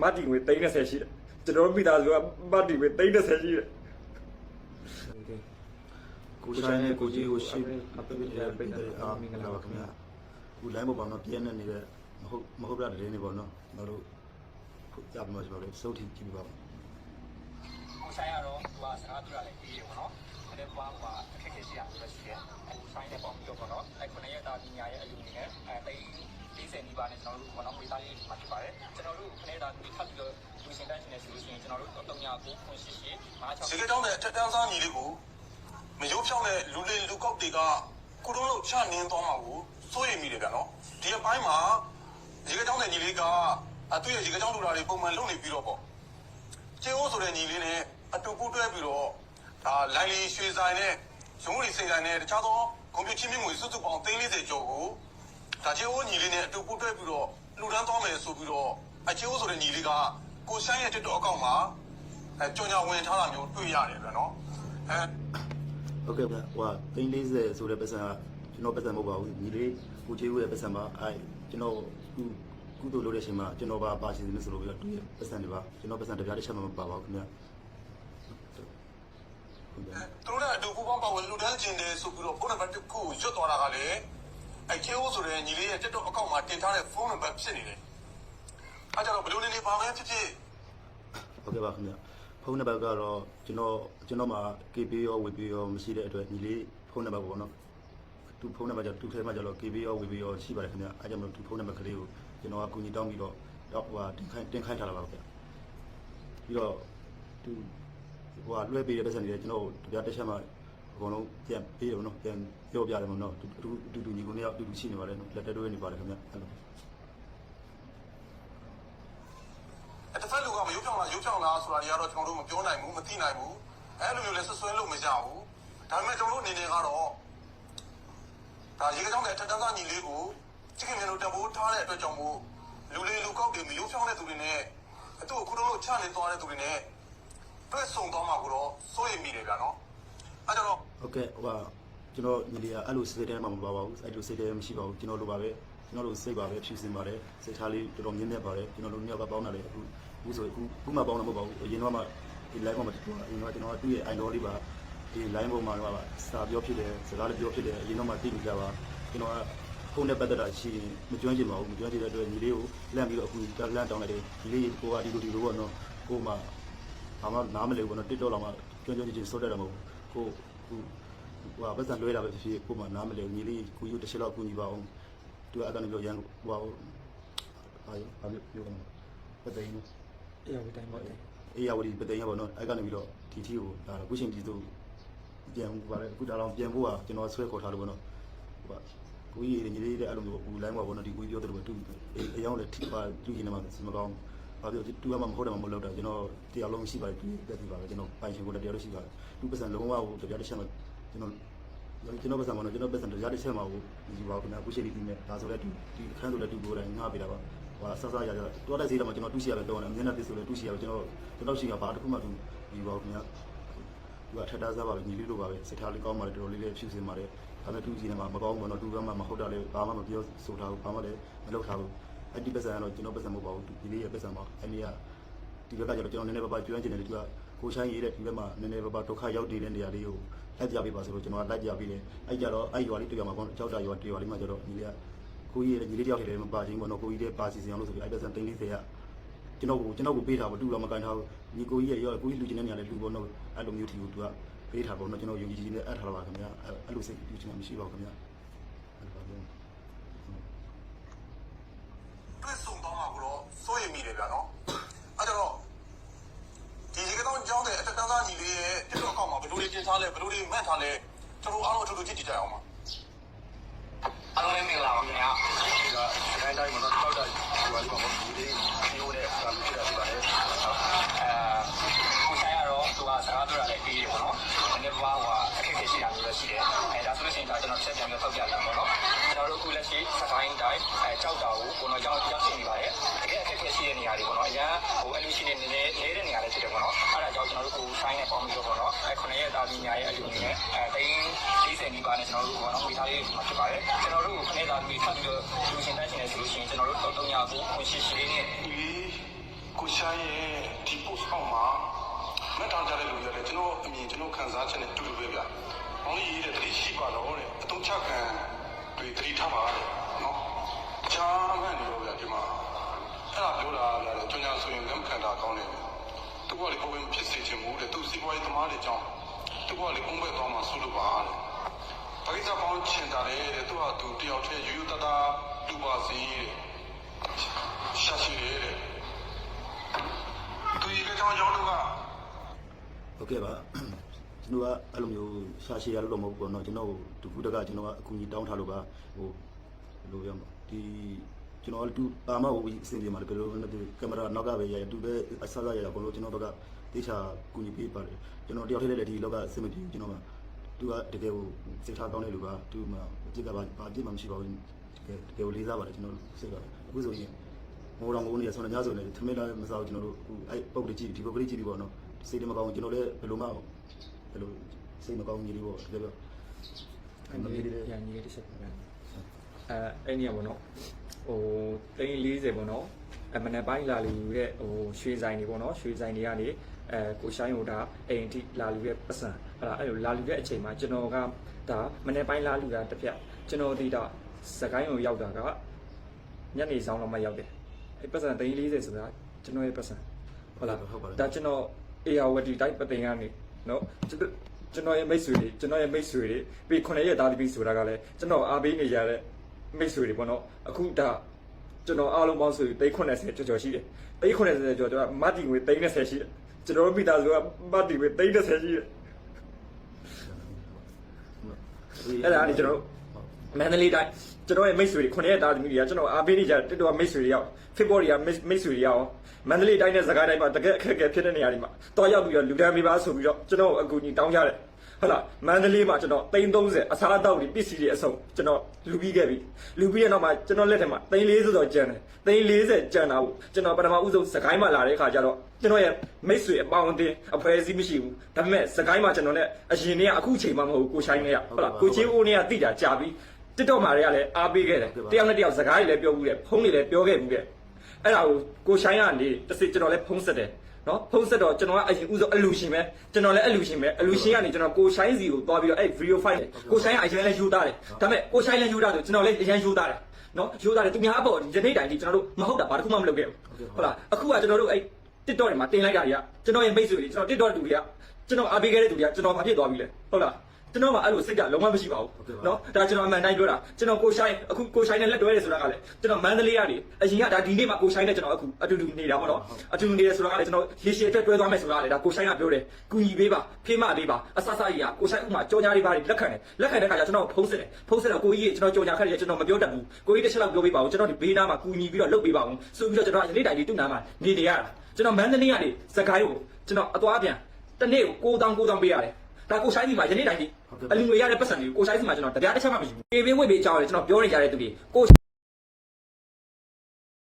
မတ်တီငွေ30ရှိတယ်ကျွန်တော်တို့မိသားစုကမတ်တီငွေ30ရှိတယ်ကိုရှိုင်းနဲ့ကိုကြီးကိုရှိအပိတ်ရပိတ်တယ်အာမင်္ဂလာပါခင်ဗျာခု line ပေါ်မှာတော့ပြည့်နေနေတဲ့မဟုတ်မဟုတ်တဲ့တဲ့နေပေါ့နော်ကျွန်တော်တို့ကြားပြီးမှကျွန်တော်တို့စုပ်ထီကြည့်ပြပါမယ် ကိုဆိုင်ကတော့သူကစကားပြောရလဲပြီးတယ်ပေါ့နော်အဲ့ဒါကွာကွာအခက်အခဲရှိတာမျိုးရှိတယ်ကိုဆိုင်နဲ့ပေါင်းပြီးတော့ပေါ့နော်အဲ့ခုနှစ်ရက်တာပညာရဲ့အလူအနေနဲ့အဲတိတ်40နီးပါးနဲ့ကျွန်တော်တို့ပေါ့နော်ဝေသားလေးမှာဖြစ်ပါတယ်ကျွန်တော်တို့ခုနှစ်ရက်တာဒီထပ်ပြီးတော့လူရှင်တိုင်းရှင်နဲ့ဆိုလို့ရှိရင်ကျွန်တော်တို့တုံညာကိုခွင့်ရှိရှိ96ဈေးကြောင်းတဲ့အထက်တန်းစားညီလေးကိုမရိုးဖြောင်းတဲ့လူလေးလူကောက်တွေကကိုတုံးလို့ချနင်းသွားမှာကိုစိုးရိမ်မိတယ်ဗျာနော်ဒီအပိုင်းမှာဈေးကြောင်းတဲ့ညီလေးကအသူ့ရဲ့ဈေးကြောင်းလူလာတွေပုံမှန်လုပ်နေပြီးတော့ပေါ့ ကျင်းဦးဆိုတဲ့ညီလေးနဲ့အတူပူးတွဲပြီးတော့ဒါလိုင်လီရွှေဆိုင်နဲ့ရုံးရီစိန်ဆိုင်နဲ့တခြားသောကွန်ပျူတာချင်းမြင့်ငွေစုစုပေါင်း340ကျော်ကိုဒါကျင်းဦးညီလေးနဲ့အတူပူးတွဲပြီးတော့လူတန်းသွားမယ်ဆိုပြီးတော့အကျင်းဦးဆိုတဲ့ညီလေးကကိုဆိုင်ရဲ့ TikTok အကောင့်မှာအဲကြောင်ညာဝင်ထားတာမျိုးတွေ့ရတယ်ဗျာနော်အဲဟုတ်ကဲ့ဗျာဟို340ဆိုတဲ့ပတ်စံကကျွန်တော်ပတ်စံမဟုတ်ပါဘူးညီလေးကိုကြီးရဲ့ပတ်စံပါအဲကျွန်တော်ခု ကုသိုလ်လုပ်တဲ့အချိန်မှာကျွန်တော်ပါပါရှင်နေဆိုလို့ပြီးတော့သူ့ရဲ့ပတ်စံတွေပါကျွန်တော်ပတ်စံတစ်ပြားတစ်ချက်မှမပါပါဘူးခင်ဗျာဟုတ်ကဲ့သူတို့ကအတူပူပေါင်းပါဝင်လူတန်းကျင်တယ်ဆိုပြီးတော့ဖုန်းနံပါတ်တစ်ခုကိုရွတ်သွားတာကလည်းအဲချေအိုးဆိုတဲ့ညီလေးရဲ့ TikTok အကောင့်မှာတင်ထားတဲ့ဖုန်းနံပါတ်ဖြစ်နေတယ်အဲကြတော့ဘယ်လိုနေနေပါမယ်ဖြစ်ဖြစ်ဟုတ်ကဲ့ပါခင်ဗျဖုန်းနံပါတ်ကတော့ကျွန်တော်ကျွန်တော်မှာ KB ရော WB ရောမရှိတဲ့အတွက်ညီလေးဖုန်းနံပါတ်ပေါ့နော်သူဖုန်းနံပါတ်ကြောင့်သူ့ထဲမှာကျတော့ KB ရော WB ရောရှိပါတယ်ခင်ဗျအဲကြောင့်မလို့သူဖုန်းနံပါတ်ကလေးကို ကျွန်တော်ကကူညီတောင်းပြီးတော့တော့ဟိုဟာတင်ခိုင်းတင်ခိုင်းထားတာပါခင်ဗျပြီးတော့သူဟိုဟာလွှဲပေးတဲ့ပတ်စံတွေကျွန်တော်တရားတစ်ချက်မှအကုန်လုံးပြန်ပေးတယ်နော်ပြန်ပြောပြတယ်မနော်တူတူတူညီကိုနှစ်ယောက်တူတူရှိနေပါတယ်နော်လက်တွဲနေပါတယ်ခင်ဗျအဲ့လိုအဲတစ်ဖက်လူကမရုပ်ဖြောင်းလားရုပ်ဖြောင်းလားဆိုတာတွေကတော့ကျွန်တော်တို့မပြောနိုင်ဘူးမသိနိုင်ဘူးအဲလိုမျိုးလဲဆွဆွဲလို့မရဘူးဒါပေမဲ့ကျွန်တော်တို့အနေနဲ့ကတော့ဒါရေကြောင်းတဲ့အထက်တန်းသားညီလေးကို ချစ်ခင်မျိုးတို့တံပိုးထားတဲ့အတွက်ကြောင့်မို့လူလေးလူကောက်တွေမရုပ်ဖြောင်းတဲ့သူတွေနဲ့အတူခုလုံးလို့ချနေသွားတဲ့သူတွေနဲ့တွေ့ဆုံသွားမှာကိုတော့စိုးရိမ်မိတယ်ဗျာနော်အဲကြတော့ဟုတ်ကဲ့ဟိုကကျွန်တော်ညီလေးကအဲ့လိုစိတ်ထဲမှာမပါပါဘူးအဲ့လိုစိတ်ထဲမရှိပါဘူးကျွန်တော်လိုပါပဲကျွန်တော်လိုစိတ်ပါပဲဖြူစင်ပါတယ်စိတ်ထားလေးတော်တော်မြင့်မြတ်ပါတယ်ကျွန်တော်တို့ညောက်ကပေါင်းတာလေအခုအခုဆိုအခုခုမှပေါင်းတာမဟုတ်ပါဘူးအရင်တော့မှဒီ live ပေါ်မှာကျွန်တော်အရင်ကကျွန်တော်ကသူ့ရဲ့ idol လေးပါဒီ line ပေါ်မှာတော့စာပြောဖြစ်တယ်စကားလည်းပြောဖြစ်တယ်အရင်တော့မှသိနေကြပါကျွန်တော်က ဖုန်းနဲ့ပတ်သက်တာရှိရင်မကျွမ်းကျင်ပါဘူးမကျွမ်းကျင်တဲ့အတွက်ညီလေးကိုလန့်ပြီးတော့အခုလန့်တောင်းလိုက်တယ်ညီလေးကိုကဒီလိုဒီလိုပေါ့နော်ကိုမှဘာမှနားမလည်ဘူးနော် TikTok လောက်မှကျွမ်းကျွမ်းကျင်ကျင်စောတက်တာမဟုတ်ဘူးကိုဟိုဟိုပတ်စံလွှဲတာပဲဖြစ်ဖြစ်ကိုမှနားမလဲညီလေးကိုယူတစ်ချက်တော့ကူညီပါအောင်သူကအဲ့ကနေပြောရန်ဟိုဟာအာရအပြောပြောမှာပသိန်းအေးဝတိုင်းပါတယ်အေးရဝတီပသိန်းရပါတော့အဲ့ကနေပြီးတော့ဒီထီကိုဒါတော့ခုချိန်ကြီးသူပြန်ပါလေအခုဒါတော့ပြန်ဖို့ကကျွန်တော်ဆွဲခေါ်ထားလို့ပေါ့နော်ဟို ကကိုကြီးညီလေးတဲ့အဲ့လိုမျိုးဘူးလိုင်းမှာပေါ့နော်ဒီကိုကြီးပြောတယ်လို့တူအယောင်လည်းထိပါတူရင်မှစမကောင်းဘာပြောတူကမှမဟုတ်တယ်မဟုတ်တော့တာကျွန်တော်တရားလုံးရှိပါတယ်တူတက်ပြီပါပဲကျွန်တော်ပိုင်ရှင်ကိုတရားလို့ရှိပါတယ်သူပတ်စံလုံးဝဟိုတရားတစ်ချက်မှကျွန်တော်ကျွန်တော်ပတ်စံမနော်ကျွန်တော်ပတ်စံတရားတစ်ချက်မှာကိုဒီပါခင်ဗျာခုရှိနေပြီမဲ့ဒါဆိုလည်းဒီဒီအခန်းဆိုလည်းတူကိုယ်တိုင်ငှားပေးတာပါဟိုဆဆရရတော့တဲ့ဈေးတော့ကျွန်တော်တူရှိရပဲတော့တယ်အမျက်နှာပစ်ဆိုလည်းတူရှိရပဲကျွန်တော်ကျွန်တော်ရှိရဘာတစ်ခုမှတူဒီပါခင်ဗျာသူကထက်တားစားပါပဲညီလေးလိုပါပဲစိတ်ထားလေးကောင်းပါလေတော်တော်လေးလေးဖြူစင်ပါတယ် ဒါပေမဲ့တူကြီးနေမှာမကောင်းဘူးနော်တူကမှမဟုတ်တာလေဘာမှမပြောဆိုတာဘူးဘာမှလည်းမလုပ်ထားဘူးအဲ့ဒီပတ်စံကတော့ကျွန်တော်ပတ်စံမဟုတ်ပါဘူးဒီလေးရဲ့ပတ်စံပါအဲ့ဒီကဒီဘက်ကကျတော့ကျွန်တော်နည်းနည်းပါးပါကျွမ်းကျင်တယ်သူကကိုချိုင်းရေးတဲ့ဒီဘက်မှာနည်းနည်းပါးပါဒုက္ခရောက်နေတဲ့နေရာလေးကိုလိုက်ကြပေးပါဆိုလို့ကျွန်တော်ကလိုက်ကြပေးတယ်အဲ့ကြတော့အဲ့ရွာလေးတွေ့ရမှာပေါ့ကြောက်တာရွာတွေ့ရွာလေးမှာကျတော့ညီလေးကကိုကြီးရဲ့ညီလေးတယောက်ထဲလည်းမပါချင်းပေါ့နော်ကိုကြီးတဲ့ပါစီစီအောင်လို့ဆိုပြီးအဲ့ပတ်စံသိန်း40ကကျွန်တော်ကိုကျွန်တော်ကိုပေးထားပေါ့တူတော့မကန်ထားဘူးညီကိုကြီးရဲ့ရောကိုကြီးလူချင်းတဲ့နေရာလေးလူပေါ့နော်အဲ့လိုမျိုးထီကိုသူက ပေးထားပေါ့နော်ကျွန်တော်ယုံကြည်ကြည်နဲ့အပ်ထားတာပါခင်ဗျာအဲ့လိုစိတ်တူချင်မှမရှိပါဘူးခင်ဗျာအဲ့လိုပါလို့တွေ့ဆုံသွားမှာကိုတော့စိုးရိမ်မိတယ်ဗျာနော်အဲကြတော့ဒီရေကတော့ကြောင်းတဲ့အထက်တန်းသားညီလေးရဲ့ TikTok အကောင့်မှာဘယ်လိုလေးတင်ထားလဲဘယ်လိုလေးမှတ်ထားလဲကျွန်တော်အားလုံးအထူးထူးကြည့်ကြည့်ကြအောင်ပါအားလုံးလည်းမင်္ဂလာပါခင်ဗျာဒီကတိုင်းတိုင်းမှာတော့တောက်တာဒီပါလိမ့်မှာဒီလေးပြောတဲ့အခါမျိုးဖြစ်တာဖြစ်ပါတ တာကိုကိုတော့ကြောက်ကြောက်ရှိနေပါတယ်တကယ်အခက်အခဲရှိတဲ့နေရာတွေပေါ့နော်အရင်ဟိုအလူရှိနေနေနေတဲ့နေရာတွေဖြစ်တယ်ပေါ့နော်အဲ့ဒါကြောင့်ကျွန်တော်တို့ကိုဆိုင်နဲ့ပေါင်းပြီးတော့ပေါ့နော်အဲခုနှစ်ရက်တာပညာရဲ့အလူအနေနဲ့အဲတိန်း40နီးပါးနဲ့ကျွန်တော်တို့ပေါ့နော်မိသားလေးမှာဖြစ်ပါတယ်ကျွန်တော်တို့ခုနှစ်တာပြီးထပ်ပြီးတော့လူရှင်တိုင်းရှင်နဲ့ဆိုလို့ရှိရင်ကျွန်တော်တို့တုံညာကိုခွင့်ရှိရှိလေးနဲ့ဒီကိုရှာရဲ့ဒီ post အောက်မှာမတ်တောင်ကြတဲ့လူတွေလည်းကျွန်တော်အမြင်ကျွန်တော်ခံစားချက်နဲ့တူတူပဲဗျ။ဘောင်းလေးရေးတဲ့တတိရှိပါတော့တဲ့အတုံးချခံတွေတတိထားပါတဲ့ နော်။ချားမှန်နေလို့ဗျဒီမှာအဲ့ဒါပြောတာလည်းကျွန်တော်ဆိုရင်လက်မခံတာကောင်းတယ်။သူကလေကိုယ်ဝင်ဖြစ်စေချင်မှုတဲ့သူစီးပွားရေးသမားတွေကြောင့်သူကလေပုံပဲသွားမှဆုလို့ပါတဲ့။ဘာကိစ္စပေါင်းချင်တာလေတဲ့သူကသူတယောက်တည်းယူယူတတာတူပါစီတဲ့။ရှာရှိတယ်တဲ့။သူဒီကြောင်ကြောင့်တော့ကဟုတ်ကဲ့ပါကျွန်တော်ကအဲ့လိုမျိုးရှာရှည်ရလို့မဟုတ်ဘူးပေါ့နော်ကျွန်တော်ဒုက္ခတကကျွန်တော်ကအကူကြီးတောင်းထားလို့ပါဟိုဘယ်လိုပြောမလဲ ဒီကျွန်တော်တူပါမဟုတ်ဘူးအစီအစဉ်မှာလည်းဘယ်လိုလဲကင်မရာနောက်ကပဲရရတူပဲအဆဆရရဘလို့ကျွန်တော်ဘက်ကတေချာကူညီပေးပါတယ်ကျွန်တော်တယောက်တည်းလည်းဒီလောကအဆင်မပြေဘူးကျွန်တော်ကသူကတကယ်ကိုစိတ်ထားကောင်းတဲ့လူပါသူမှအကြည့်ကပါဘာပြစ်မှမရှိပါဘူးတကယ်တကယ်ကိုလေးစားပါတယ်ကျွန်တော်စိတ်ပါတယ်အခုဆိုရင်ဟိုတော်ငိုးနေရဆိုတော့ညဆိုနေသမင်းလာမစားဘူးကျွန်တော်တို့အဲ့ပုတ်လေးကြည့်ဒီပုတ်လေးကြည့်ပြီးပေါ့နော်စိတ်တမကောင်းကျွန်တော်လည်းဘယ်လိုမှဘယ်လိုစိတ်မကောင်းကြီးလေးပေါ့တကယ်ပြောအဲ့ဒီပြန်ကြီးတစ်ချက်ပြန် အဲအဲ့နေရပေါ့နော်ဟို340ပေါ့နော်အမနေ့ပိုင်းလာလူတဲ့ဟိုရွှေဆိုင်တွေပေါ့နော်ရွှေဆိုင်တွေကနေအဲကိုရှိုင်းဟိုဒါအိမ်ထိလာလူရဲ့ပတ်စံဟလာအဲ့လိုလာလူတဲ့အချိန်မှာကျွန်တော်ကဒါမနေ့ပိုင်းလာလူတာတစ်ပြက်ကျွန်တော်ဒီတော့စကိုင်းကိုရောက်တာကညနေဆောင်တော့မှရောက်တယ်အဲ့ပတ်စံ340ဆိုတာကျွန်တော်ရဲ့ပတ်စံဟုတ်လားဟုတ်ပါတယ်ဒါကျွန်တော်အေယာဝတီတိုင်းပသိမ်ကနေနော်ကျွန်တော်ကျွန်တော်ရဲ့မိတ်ဆွေတွေကျွန်တော်ရဲ့မိတ်ဆွေတွေပြီး9ရက်သားသမီးဆိုတာကလည်းကျွန်တော်အားပေးနေရတဲ့ မိတ်ဆွေတွေပေါ့နော်အခုဒါကျွန်တော်အားလုံးပေါင်းဆို390ကျော်ကျော်ရှိတယ်390ကျော်ကျော်ကမတ်တီငွေ330ရှိတယ်ကျွန်တော်တို့မိသားစုကမတ်တီငွေ330ရှိတယ်အဲ့ဒါကနေကျွန်တော်တို့မန္တလေးတိုင်းကျွန်တော်ရဲ့မိတ်ဆွေတွေ9ရက်သားသမီးတွေကကျွန်တော်အားပေးနေကြတဲ့တော်တော်မိတ်ဆွေတွေရောက်ဖေဖော်ဝါရီကမိတ်ဆွေတွေရောက်မန္တလေးတိုင်းနဲ့စကိုင်းတိုင်းမှာတကယ်အခက်အခဲဖြစ်တဲ့နေရာတွေမှာတွားရောက်ပြီးတော့လူတန်းပေးပါဆိုပြီးတော့ကျွန်တော်အကူအညီတောင်းကြတယ် ဟုတ်လားမန္တလေးမှာကျွန်တော်330အစားအသောက်တွေပစ္စည်းတွေအစုံကျွန်တော်လူပြီးခဲ့ပြီလူပြီးတဲ့နောက်မှာကျွန်တော်လက်ထက်မှာ340ဆိုကျန်တယ်340ကျန်တာကိုကျွန်တော်ပထမဦးဆုံးစကိုင်းမှာလာတဲ့အခါကျတော့ကျွန်တော်ရဲ့မိတ်ဆွေအပေါင်းအသင်းအဖွဲ့အစည်းမရှိဘူးဒါပေမဲ့စကိုင်းမှာကျွန်တော်နဲ့အရင်နေ့ကအခုချိန်မှမဟုတ်ဘူးကိုရှိုင်းနေရဟုတ်လားကိုချင်းဦးနေကတိတာကြာပြီတစ်တော့မှာတွေကလည်းအားပေးခဲ့တယ်တယောက်နဲ့တယောက်စကားတွေလည်းပြောဘူးတယ်ဖုန်းတွေလည်းပြောခဲ့ဘူးတယ်အဲ့ဒါကိုကိုရှိုင်းကနေတစ်စစ်ကျွန်တော်လည်းဖုံးဆက်တယ် နော်ဖုံးဆက်တော့ကျွန်တော်ကအရင်ဥဆုံးအလူရှင်ပဲကျွန်တော်လည်းအလူရှင်ပဲအလူရှင်ကနေကျွန်တော်ကိုရှိုင်းစီကိုသွားပြီးတော့အဲ့ video file ကိုရှိုင်းကအရင်လည်းယူသားတယ်ဒါပေမဲ့ကိုရှိုင်းလည်းယူသားတယ်ကျွန်တော်လည်းအရင်ယူသားတယ်နော်ယူသားတယ်သူများအပေါ်ဒီနေ့တိုင်ဒီကျွန်တော်တို့မဟုတ်တာဘာတစ်ခုမှမလုပ်ခဲ့ဘူးဟုတ်လားအခုကကျွန်တော်တို့အဲ့ TikTok တွေမှာတင်လိုက်တာတွေကကျွန်တော်ရဲ့မိတ်ဆွေတွေကျွန်တော် TikTok တူတွေကကျွန်တော်အားပေးခဲ့တဲ့သူတွေကကျွန်တော်မဖြစ်သွားပြီလေဟုတ်လား ကျွန်တော်မှအဲ့လိုစိတ်ကလုံးဝမရှိပါဘူးနော်ဒါကျွန်တော်အမှန်တိုင်းပြောတာကျွန်တော်ကိုရှိုင်းအခုကိုရှိုင်းနဲ့လက်တွဲတယ်ဆိုတာကလည်းကျွန်တော်မန္တလေးကနေအရင်ကဒါဒီနေ့မှကိုရှိုင်းနဲ့ကျွန်တော်အခုအတူတူနေတာပေါ့နော်အတူတူနေတယ်ဆိုတာကလည်းကျွန်တော်ရေရှည်အတွက်တွဲသွားမယ်ဆိုတာကလည်းဒါကိုရှိုင်းကပြောတယ်ကူညီပေးပါဖေးမပေးပါအဆဆကြီးကကိုရှိုင်းဥမာကြောညာလေးပါလက်ခံတယ်လက်ခံတဲ့ခါကျကျွန်တော်ဖုံးစစ်တယ်ဖုံးစစ်တော့ကိုကြီးကျွန်တော်ကြောညာခက်တယ်ကျွန်တော်မပြောတတ်ဘူးကိုကြီးတစ်ချက်လောက်ပြောပေးပါဦးကျွန်တော်ဒီဘေးနားမှာကူညီပြီးတော့လုပ်ပေးပါဦးဆိုပြီးတော့ကျွန်တော်ယနေ့တိုင်ဒီတူနာမှာနေနေရတာကျွန်တော်မန္တလေးကနေစကိုင်းကိုကျွန်တော်အသွားပြန်တနေ့ကို9000 9000ပေးရတယ် ဒါကိုရှိုင်းဒီမှာယနေ့တိုင်ဒီအလူငွေရတဲ့ပတ်စံတွေကိုကိုရှိုင်းစီမှာကျွန်တော်တရားတစ်ချက်မှမရှိဘူး။ပေပေးဝိတ်ပေးကြောင်းလေကျွန်တော်ပြောနေကြတဲ့သူတွေကို